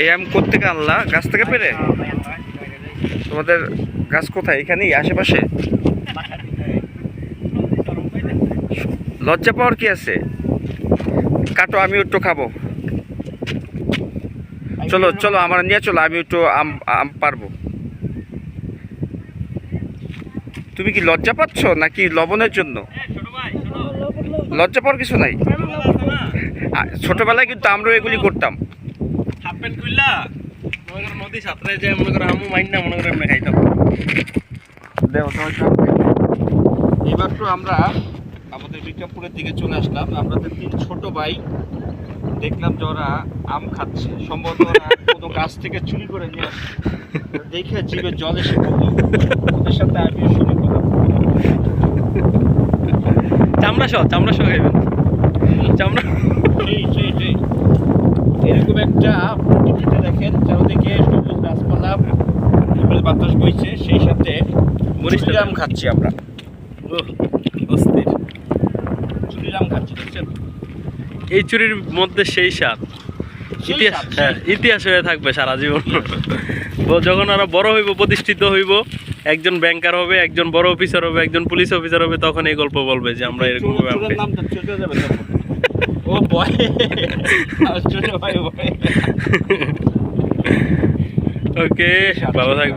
এই আম কোথেকে আনলা? গাছ থেকে পেরে? তোমাদের গাছ কোথায়? এখানেই? আশেপাশে? লজ্জা পাওয়ার কি আছে? কাটো, আমি একটু খাব। চলো চলো, আমার নিয়ে চলো, আমি একটু আম আম পারব। তুমি কি লজ্জা পাচ্ছ নাকি লবণের জন্য? লজ্জা পাওয়ার কিছু নাই। ছোটবেলায় কিন্তু আমরা এগুলি করতাম। প্যান্ট খুললা মনে করো নদী সাঁতরে যায় মনে করো আমু মাইন না মনে করো এমনি খাইতাম। এবার তো আমরা আমাদের বিক্রমপুরের দিকে চলে আসলাম। আমাদের তিন ছোট ভাই দেখলাম যে ওরা আম খাচ্ছে। সম্ভবত ওরা কোনো গাছ থেকে চুরি করে নিয়ে আসছে দেখে জিভে জল এসে পড়ল। ওদের সাথে আমি শুরু করলাম চামড়া সহ চামড়া সহ খাইবেন। চামড়া সেই সেই সেই বাতাস বইছে সেই সাথে মরিচ চুরি আম খাচ্ছি আমরা। অস্থির। চুরি আম খাচ্ছি দেখছেন? এই চুরির মধ্যে সেই স্বাদ। ইতিহাস হ্যাঁ ইতিহাস হয়ে থাকবে সারা জীবন। যখন ওরা বড় হইব প্রতিষ্ঠিত হইব একজন ব্যাংকার হবে একজন বড় অফিসার হবে একজন পুলিশ অফিসার হবে তখন এই গল্প বলবে যে আমরা এরকম। ও ওকে ভালো থাকবে